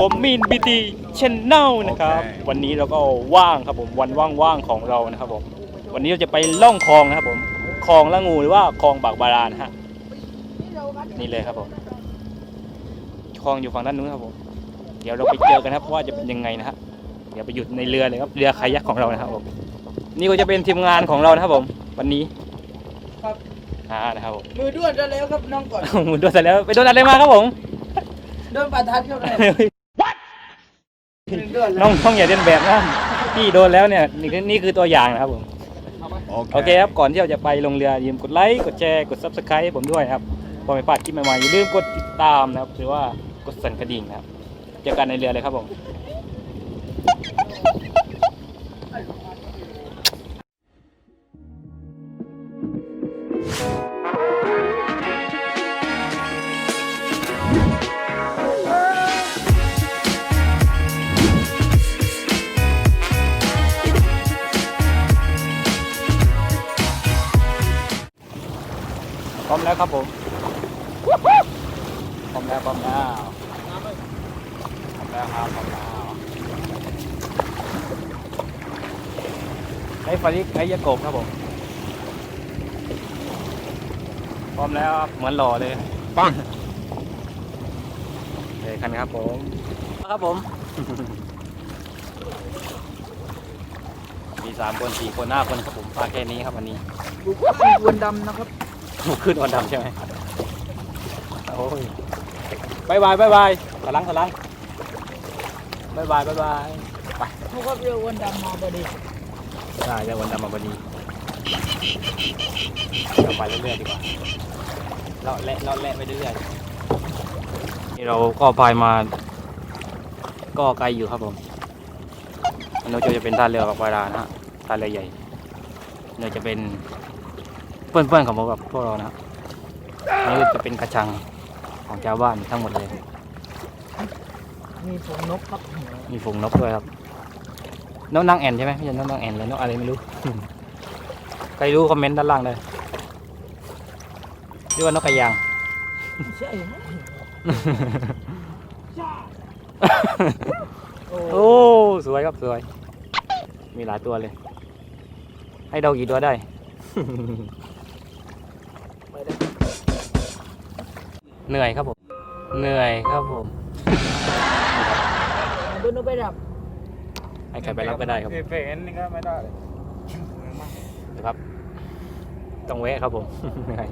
พบกับผมมีนบีดีชแนลนะครับโอเควันนี้เราก็ว่างครับผมวันว่างๆของเรานะครับผมวันนี้เราจะไปล่องคลองนะครับผมคลองละงูหรือว่าคลองบากบารานะฮะนี่เลยครับผมคลองอยู่ฝั่งด้านนู้นครับผมเดี๋ยวเราไปเจอกันครับว่าจะเป็นยังไงนะฮะเดี๋ยวไปหยุดในเรือเลยครับเรือคายักของเรานะครับผมนี่ก็จะเป็นทีมงานของเรานะครับผม วันนี้ครับอ่านะครับผมมือด้วนจะแล้วครับน้องก่อน หมุนโดนเสร็จแล้วไปโดนอะไรมาครับผม โดนประทัดเข้าไปห นึ่งด้วนน้องน้องอย่าเล่นแบบนะพี่โดนแล้วเนี่ยนี่คือนี่คือตัวอย่างนะครับผมโอเคครับก่อนที่เราจะไปลงเรืออย่าลืมกดไลค์กดแชร์กด subscribe ให้ผมด้วยนะครับพอไม่พลาดคลิปใหม่ๆอย่าลืมกดติดตามนะครับหรือว่ากดสั่นกระดิ่งนะครับเจอกันในเรือเลยครับผม ครับผมพร้อมแล้วพร้อมแล้วพร้อมแล้วครับพร้อมแล้วไอ้ฟาริกไอ้ยะโกบครับผมพร้อมแล้วครับเหมือนหล่อเลยปังเลยคันครับผมครับผมมีสามคนสี่คนห้าคนครับผมปลาแค่นี้ครับวันนี้บุกขึ้นวนดำนะครับถูก ขึ้นวันดำใช่ไหมโอ้ยบายบายบายบายกำลังกำลังบายบายบายบายเขาก็เรียกวนดำมาพอดีใช่จะวันดำมาวันนี้เราไปเรื่อยๆดีกว่าเราแล่เราแล่ไปเรื่อยๆนี่เราก็พายมา ก็ไกลอยู่ครับผมอันนู้นจะเป็นท่าเรือกับวารานะฮะท่าเรือใหญ่นี่จะเป็น เพื่อนๆของพวกกับพวกเรานะฮะอันนี้จะเป็นกระชังของชาวบ้านทั้งหมดเลย มีผงนกครับมีฝูงนกด้วยครับนกนางแอ่นใช่ไหมไม่ใช่นกนางแอ่นเลยนกอะไรไม่รู้ ใครรู้คอมเมนต์ด้านล่างเลยเรียกว่านกกระยางไม่ใช่ไหมโอ้โอ้สวยครับสวย มีหลายตัวเลย ให้เดากี่ตัวได้ เหนื่อยครับผม เหนื่อยครับผมมาดูนกไปดับให้ใครไปรับก็ได้ครับเฟนนี่ก็ไม่ได้นะครับ ต้องแวะครับผมเหนื่อย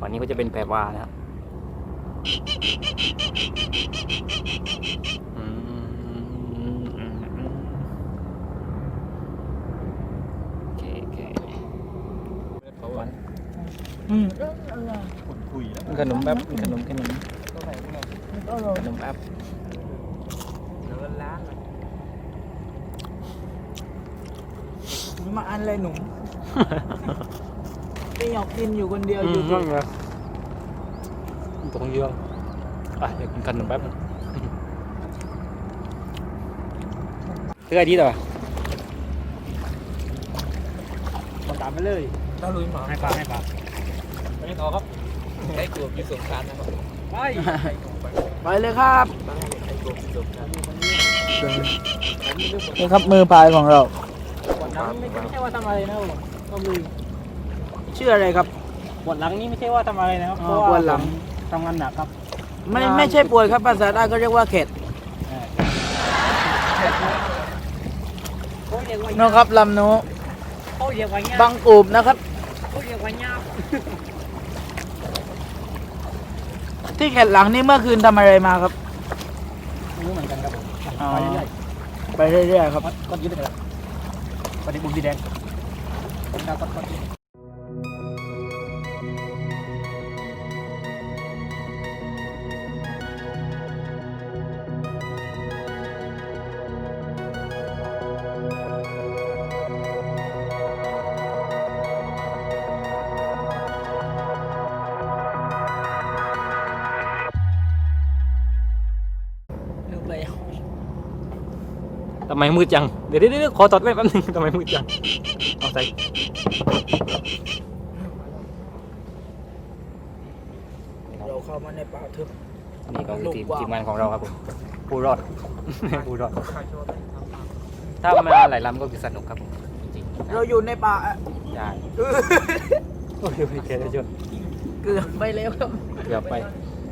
วันนี้ก็จะเป็นแพรวานะครับอืมอืมอืมอืมโอเคโอเคอืมเออเออคนคุยแล้ว ขนมแป๊บขนมขนมตัวไหนเนี่ยเออขนมแป๊บเดินล้านมาอันเลยหนุ่มไม่อยากกินอยู่คนเดียวอือยู่มตัวนั่นไงตรงเยอะอะเดี๋ยวกินขนมแป๊บนึงซื้อไอดีต่อตามไปเลยตะลุยหมาให้ปลาให้ปลาไปต่อครับ ได้กลุ่มอยู่สงการนะครับไปไปเลยครับนี่ครับมือพายของเราบทหลังนี่ไม่ใช่ว่าทำอะไรนะครับผมก็มีชื่ออะไรครับบทหลังนี่ไม่ใช่ว่าทำอะไรนะครับอ๋เพอราะว่าบทหลังผมทำงานหนักครับ ไม่ไม่ใช่ป่วยครับภาษาใต้ก็เรียกว่าเข็ดเขาเรียกว่าน้องครับลำโนเขาเรียกว่าเนี่ยบางกูบนะครับ เขาเรียกว่าเนี่ย ที่เข็ดหลังนี่เมื่อคืนทำอะไรมาครับ ไม่รู้เหมือนกันครับผมอ๋อ ไปเรื่อยไปเรื่อยๆครับๆก็ยึดไปแล้วปฏิบุญสีแดงผมดาวก็ก็ำไมมืดจัง เดี๋ยวเดี๋ยวเดี๋ยวขอตอดแว่นแป๊บนึงทำไมมืดจัง เอาใส่เราเข้ามาในป่าทึบนี่ก็คือทีมทีมงานของเราครับผมผู้รอดผู้รอด ถ้ามาหลายลำก็คือสนุกครับผมจริงๆเราอยู่ในป่าอะใช่โอ้ยไม่เคยได้ชนเกือบไปแล้วครับเกือบไป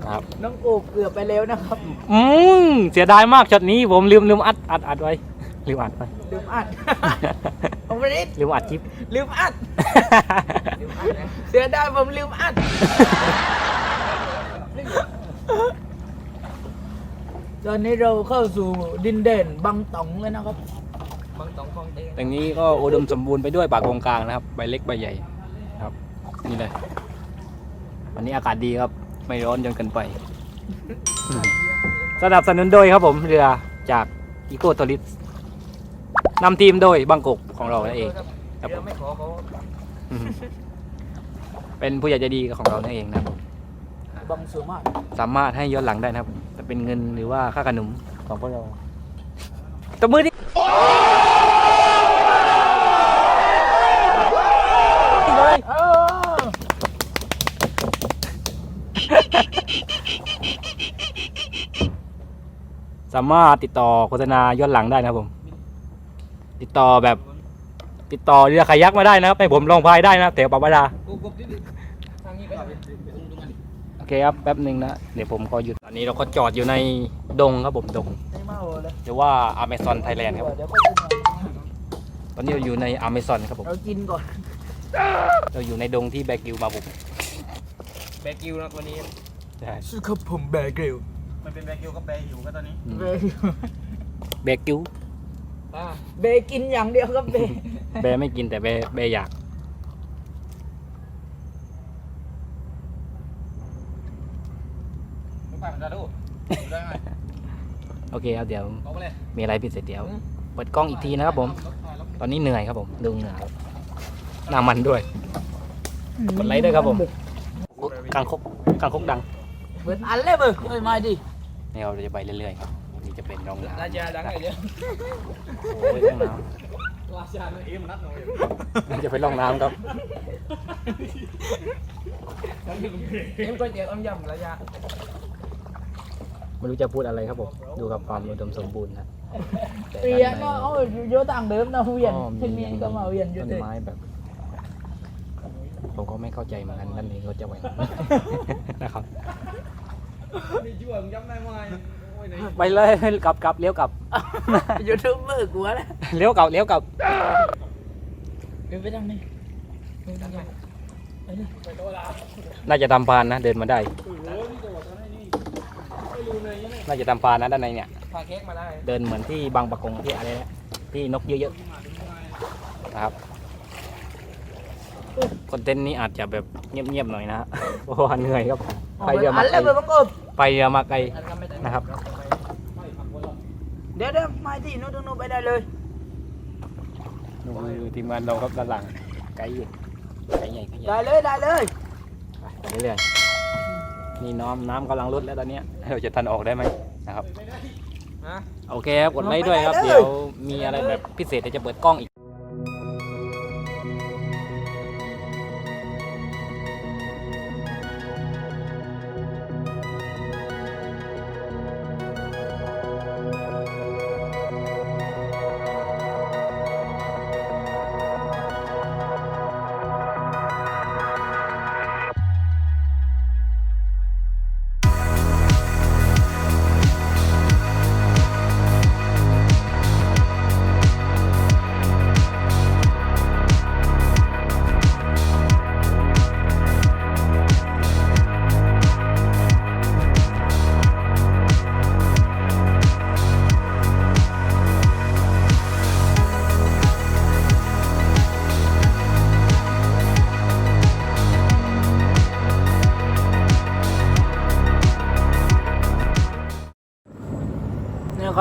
ครับน้องโอบเกือบไปแล้วนะครับ อืมเสียดายมากช็อตนี้ผมลืมลืมอัดอัดอัดไว้ ลืมอัดไว้ลืมอัดผมไม่ได้ลืมอัดคลิป ลืมอัด เสียดายผมลืมอัด ตอนนี้เราเข้าสู่ดินเด่นบางตองเลยนะครับ บางตองคลองเตงตรงนี้ก็อุดมสมบูรณ์ไปด้วยป่ากงกลางนะครับ ใบเล็กใบใหญ่ครับ นี่เลย วันนี้อากาศดีครับ ไม่ร้อนจนเกินไป สนับสนุนโดยครับผมเรือจากอีโ t โ u ริส นำทีมโดยบางกกของเรานั่นเอง ครับผม ไม่ขอเขาอืมเป็นผู้ใหญ่ใจดีของเรานั่นเองนะครับผมบางส่วนมากสามารถให้ย้อนหลังได้นะครับจะเป็นเงินหรือว่าค่าขนมของพวกเราตบมือดิเลยเออสามารถติดต่อโฆษณาย้อนหลังได้นะครับผม ติดต่อแบบ ติดต่อเรือคายักมาได้นะครับให้ผมลองพายได้นะครับแถวปาบาดาทางนี้ไปโอเคครับแป๊บหนึ่งนะ เดี๋ยวผมก็หยุดตอนนี้เราก็จอดอยู่ในดงครับผมดงไม่มาโอเลยหรือว่า Amazon Thailand ครับผมเดี๋ยวก็กินก่อนตอนนี้เราอยู่ใน Amazon ครับผม เรากินก่อน เราอยู่ในดงที่แบกิวมาบุกแบกิวนะวันนี้ใช่ชื่อครับผมแบร์กริลมันเป็นแบกิวกับแบหิวก็ตอนนี้อืมแบร์กริ ลแบกิวแบร์กินอย่างเดียวครับแบร์แบไม่กินแต่แบแบอยากมึงไปมันจะดูได้ไหมโอเคครับเดี๋ยวลงไปเลยมีอะไรพิเศษเดี๋ยวเปิดกล้องอีกทีนะครับผม ตอนนี้เหนื่อยครับผมดูเหนื่อยหน้ามันด้วย กดไลค์ด้วยครับผมกางคกกางคกดังเปิดอันเลยเบอร์เอ้ยมาดิ นี่เราจะไปเรื่อยๆครับ นี่จะเป็นร่องน้ำราชาดังไงเดียวโอ้ยร่องน้ราชาเอ็มนัดหน่อยำจะเป็นร่องน้ำครับ เอ็มก๋วยเตี๋ยวต้มยำระยะไม่รู้จะพูดอะไรครับผม ดูกับความอุดมสมบูรณ์นะแต่เปลี่ยนด้าเนาะใเอาอยู่เยอะต่างเดิมนะเวียนก็ที่นี่ก็มาเวียนอยู่ต้นเลยไม้แบบ ผมก็ไม่เข้าใจเหมือนกันด้านนี้เขาจะไหวนะครับ นี่ชั่วมึงจำได้ไหมโอ้ย ไหนไปเลยกลับกลับเลี้ยวกลับยูทูบเบอร์กูวะนะเลี้ยวกลับเลี้ยวกลับเดินไปทางนี้เดินทางไหนไปดิไปตัวละน่าจะทำพานนะเดินมาได้โอ้โหนี่จังหวัดอะไรนี่ไม่รู้เลยยังไงน่าจะทำพานนะด้านในเนี่ยพาเค้กมาได้เดินเหมือนที่บางปะกงที่อะไรนะที่นกเยอะๆนะครับคอนเทนต์นี้อาจจะแบบเงียบๆหน่อยนะฮะเพราะว่าเหนื่อยครับไปเรืออัมานไกเลลยเบอร์ประกบไปเรือมาไกลนะครับเดี๋ยวเดี๋ยวมาที่นู้นตรงนู้นไปได้เลยดูทีมงานเราครับด้านหลังไกลอยู่ไกลใหญ่ไกลใหญ่ได้เลยได้เลยไปเรื่อยๆนี่น้ำน้ำกำลังลดแล้วตอนเนี้ยเราจะทันออกได้ไหมนะครับฮะโอเคครับกดไลค์ด้วยครับ เดี๋ยวมีอะไรแบบพิเศษเดี๋ยวจะเปิดกล้องอีก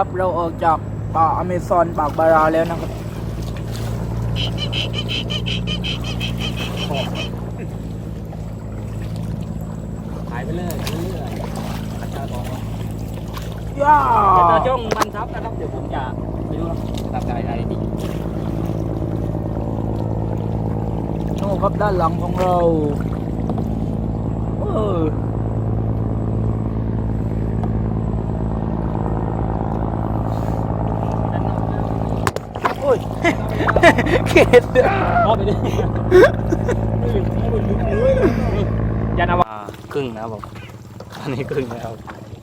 นี่ยครับ เราออกจากป่าอเมซอนปากบาราแล้วนะครับถ่ายไปเลยเรื่อยๆอาจารย์บอกว่าย่าจะตาจ้องมันทับนะครับ เดี๋ยวผมจะไปดูครับตับใจอะไรดีโน่ครับด้านหลังของเราเออ เข็ดพ่อไปดิยันเอาว่าครึ่งนะครับผมอันนี้ครึ่งแล้ว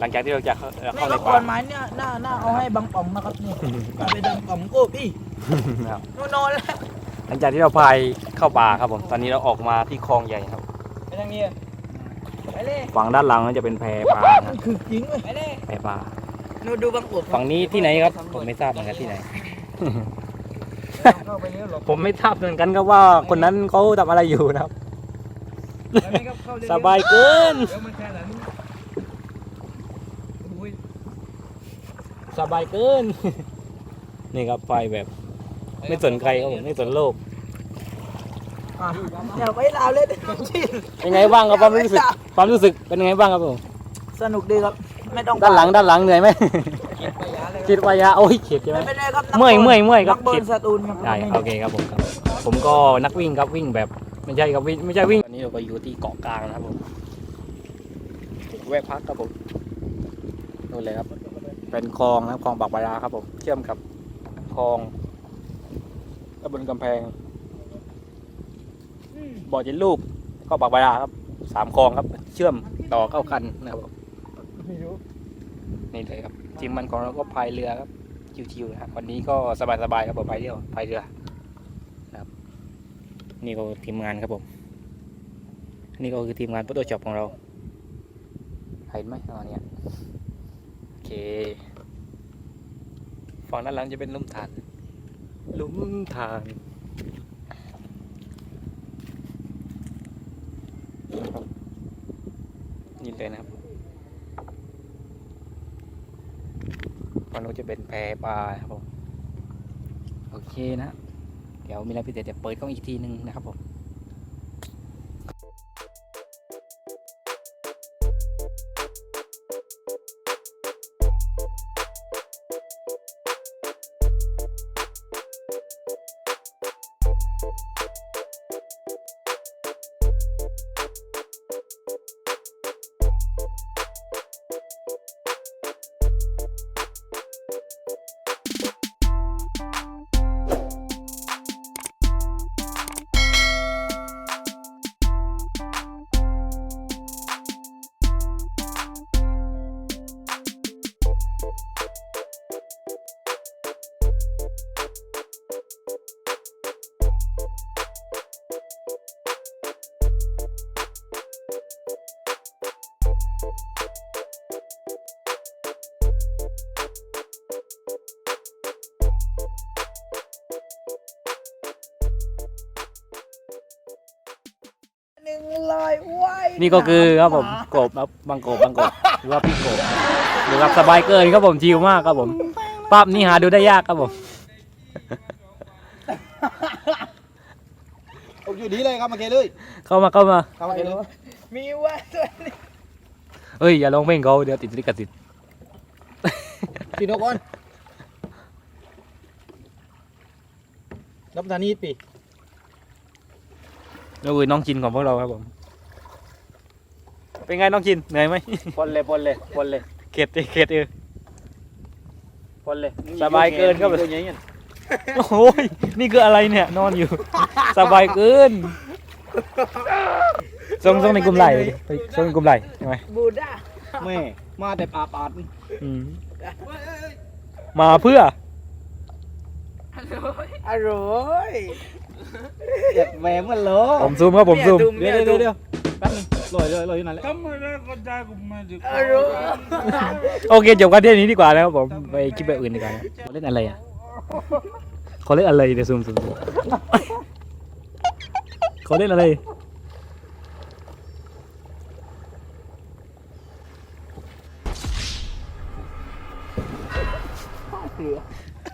หลังจากที่เราจะเข้านี่เข้าในละคป่ารไม้เนี่ยหน้าหน้าเอาให้บังป๋องนะครับนี่เอาไปดังป๋องโก้พี่นะครับนู่นนอนแล้วหลังจากที่เราพายเข้าป่าครับผม ตอนนี้เราออกมาที่คลองใหญ่ครับไปทางนี้ไปเลยฝั่งด้านหลังนั่นจะเป็นแพปลานะมันคือจริงเลยไปเลยแพปลานู่นดูบังอบฝั่งนี้ที่ไหนครับ ผมไม่ทราบเหมือนกันที่ไหน เข้าไปเรื่อยหรอกผมไม่ทราบเหมือนกันครับว่าคนนั้นเขาทำอะไรอยู่นะครับ แล้วนี่ก็เข้เรื่อๆสบายเกิน เดี๋ยวมันแค่นั้นอุ้ยสบายเกิน นี่ครับไฟแบบ ไม่สนใครครับผมไม่สนโลกอะเดี๋ยวไปลาวเลยชิลเป็นไงบ้างครับความรู้สึก ความรู้สึกเป็นไงบ้างครับผม สนุกดีครับ ไม่ต้องด้านหลังด้านหลังเหนื่อยไหม ไปยาเลยคิดว่ายาโอ้ยเข็ดใช่ไหมไม่เป็นไรครับนักเมื่อยบลเมื่อยเมื่อยครับ นักบอลสตูลครับได้โอเคครับผมครับผมก็นักวิ่งครับวิ่งแบบไม่ใช่ครับวิ่งไม่ใช่วิ่งตอนนี้เราก็อยู่ที่เกาะกลางนะครับผมแวะพักครับผมนู่นเลยครับ เป็นคลองนะครับคลองปากบาราครับผมเชื่อมกับคลองตำบลกำแพงบ่อเจนลูกก็ปากบาราครับสามคลองครับ เชื่อมต่อเข้ากันนะครับผมไม่รู้ นี่เลยครับทีมมันของเราก็พายเรือครับชิวๆนะครับวันนี้ก็สบายๆครับผมพายเรือพายเรือนะครับนี่ก็ทีมงานครับผมนี่ก็คือทีมงานโฟโต้ช็อปของเราเห็นไหมอ๋อเนี่ยโอเคฝั่งด้านหลังจะเป็นหลุมฐานหลุมฐานนี่เลยนะครับ ฝั่งนู้นจะเป็นแพปลาครับผม โอเคนะ เดี๋ยวมีอะไรพิเศษเดี๋ยวเปิดกล้องอีกทีนึงนะครับผม ยว่ายนี่ก็คือครับผมกบครับบางกบบางกบหรือว่าพี่กบหรือว่าสบายเกินครับผมชิลมากครับผมภาพนี้หาดูได้ยากครับผมผมอยู่ดีเลยครับมาเกเลยเข้ามาเข้ามาเข้ามาเกเลยมีว่าตัวนี้เอ้ยอย่าลงเพลงเขาเดี๋ยวติดลิขสิทธิ์ปีนกก่อนรับทานีปีแล้วคือน้องชินของพวกเราครับผม เป็นไงน้องชินเหนื่อยไหมปนเลยปนเลยปนเลยเข็ดดิเข็ดเออปนเลยสบายเกินครับตัวใหญ่เนี่ยโอ้ยนี่คืออะไรเนี่ยนอนอยู่ สบายเกินส่งส่งในกลุ่มไลน์ไปดิไปส่งในกลุ่มไลน์ใช่ไหมบูดาแม่มาแต่ปาปาดอืมมาเพื่ออร่อยเจ็บแหวมกันเหรอผมซูมครับผมซูมเดี๋ยวเดี๋ยวเดี๋ยวแป๊บนึง ลอยลอยลอยอยู่นั่นแหละอร่อยโอเคจบกันที่นี้ดีกว่าแล้วครับผมไปคลิปแบบอื่นดีกว่านะเขาเล่นอะไรอะเขาเล่นอะไรเดี๋ยวซูมซูมซูมเขาเล่นอะไร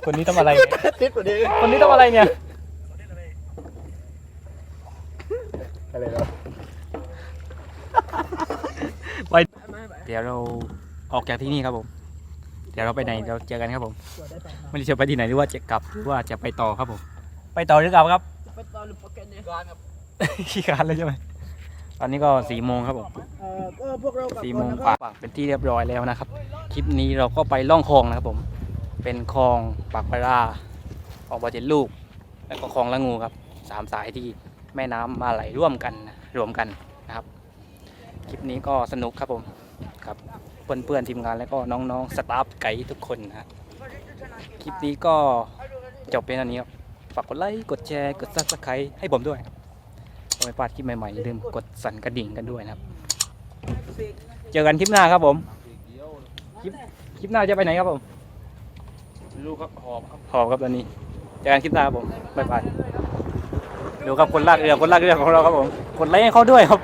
คนนี้ทำอะไรเนี่ยติดกว่านี้คนนี้ทำอะไรเนี่ยอะไรเหรอไป เดี๋ยวเราออกจากที่นี่ครับผม เดี๋ยวเราไปไหนเราเจอกันครับผมไม่ได้จะไปที่ไหนหรือว่าจะกลับหรือว่าจะไปต่อครับผม ไปต่อหรือกลับครับ ไปต่อหรือปกติการครับขี้คร้านเลยใช่ไหมตอนนี้ก็สี่โมงครับผมเอ่อก็พวกเรากลับสี่ก่โมอนงนะกครัว่าบเป็นที่เรียบร้อยแล้วนะครับ คลิปนี้เราก็ไปล่องคลองนะครับผม เป็นคลองปากปลาราออกมาเจ็ดลูก แล้วก็คลองละงูครับสามสายที่แม่น้ำมาไหลร่วมกันนะรวมกันนะครับ คลิปนี้ก็สนุกครับผม ครับเพื่อนๆทีมงานแล้วก็น้องๆสตาฟไกด์ทุกคนนะฮะคลิปนี้ก็จบเป็นอันนี้ครับฝากกดไลค์กดแชร์กดซับสไครต์ให้ผมด้วยเอาไม่พลาดคลิปใหม่ๆอย่าลืมกดสั่นกระดิ่งกันด้วยนะครับ เจอกันคลิปหน้าครับผม คลิปคลิปหน้าจะไปไหนครับผมลูกครับหอบครับหอบครับตอนนี้เจอกันคลิปหน้าครับผมบ๊ายบายดูครับคนลากเรือคนลากเรือของเราครับผมกดไลค์ให้เขาด้วยครับ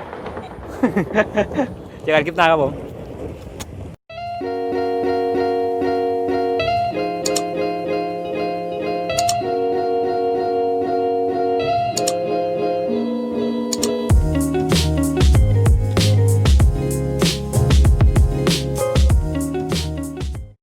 เจอกันคลิปหน้าครับผม